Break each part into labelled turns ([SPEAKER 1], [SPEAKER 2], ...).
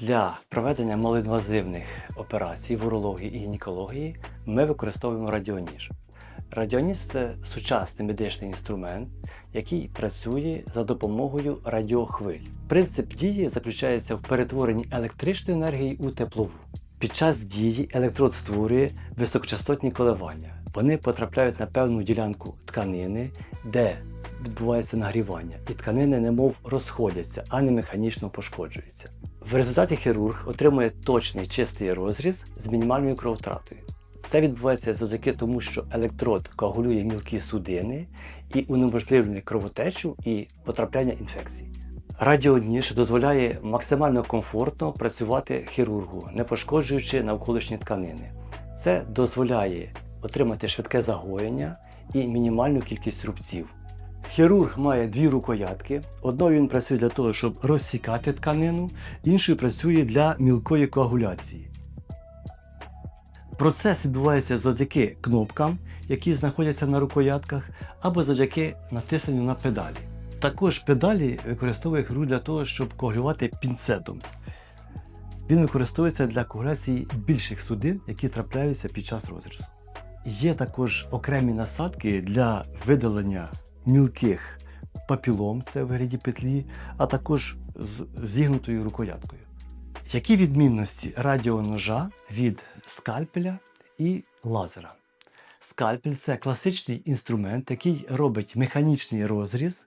[SPEAKER 1] Для проведення малоінвазивних операцій в урології і гінекології ми використовуємо радіоніж. Радіоніж це сучасний медичний інструмент, який працює за допомогою радіохвиль. Принцип дії заключається в перетворенні електричної енергії у теплову. Під час дії електрод створює високочастотні коливання. Вони потрапляють на певну ділянку тканини, де відбувається нагрівання, і тканини немов розходяться, а не механічно пошкоджуються. В результаті хірург отримує точний чистий розріз з мінімальною кровотратою. Це відбувається завдяки тому, що електрод коагулює мілкі судини і унеможливлює кровотечу і потрапляння інфекцій. Радіоніж дозволяє максимально комфортно працювати хірургу, не пошкоджуючи навколишні тканини. Це дозволяє отримати швидке загоєння і мінімальну кількість рубців. Хірург має дві рукоятки. Одною він працює для того, щоб розсікати тканину, іншою працює для мілкої коагуляції. Процес відбувається завдяки кнопкам, які знаходяться на рукоятках, або завдяки натисненню на педалі. Також педалі використовує хірург для того, щоб коагулювати пінцетом. Він використовується для коагуляції більших судин, які трапляються під час розрізу. Є також окремі насадки для видалення мілких папілом, це в вигляді петлі, а також з зігнутою рукояткою. Які відмінності радіоножа від скальпеля і лазера? Скальпель це класичний інструмент, який робить механічний розріз.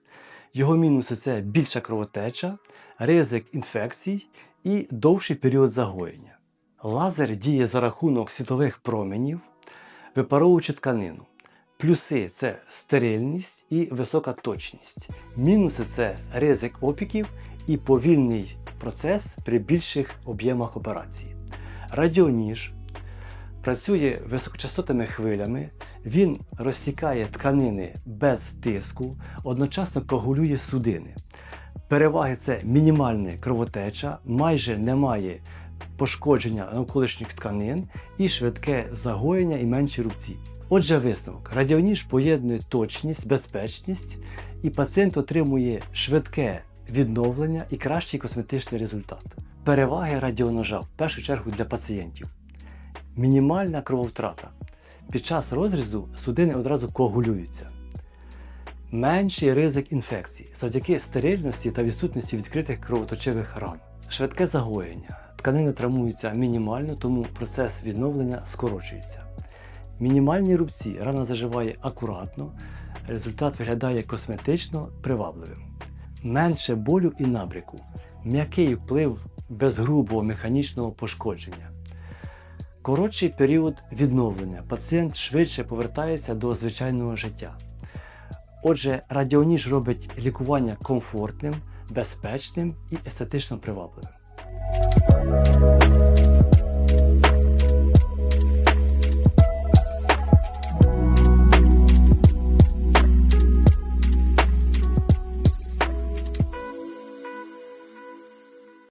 [SPEAKER 1] Його мінуси це більша кровотеча, ризик інфекцій і довший період загоєння. Лазер діє за рахунок світлових променів, випаровуючи тканину. Плюси це стерильність і висока точність. Мінуси це ризик опіків і повільний процес при більших об'ємах операції. Радіоніж працює високочастотними хвилями, він розсікає тканини без тиску, одночасно коагулює судини. Переваги це мінімальна кровотеча, майже немає пошкодження навколишніх тканин і швидке загоєння і менші рубці. Отже, висновок. Радіоніж поєднує точність, безпечність, і пацієнт отримує швидке відновлення і кращий косметичний результат. Переваги радіоножа в першу чергу для пацієнтів. Мінімальна крововтрата. Під час розрізу судини одразу коагулюються. Менший ризик інфекцій завдяки стерильності та відсутності відкритих кровоточивих ран. Швидке загоєння. Тканини травмуються мінімально, тому процес відновлення скорочується. Мінімальні рубці рана заживає акуратно, результат виглядає косметично привабливим. Менше болю і набряку, м'який вплив без грубого механічного пошкодження. Коротший період відновлення. Пацієнт швидше повертається до звичайного життя. Отже, радіоніж робить лікування комфортним, безпечним і естетично привабливим.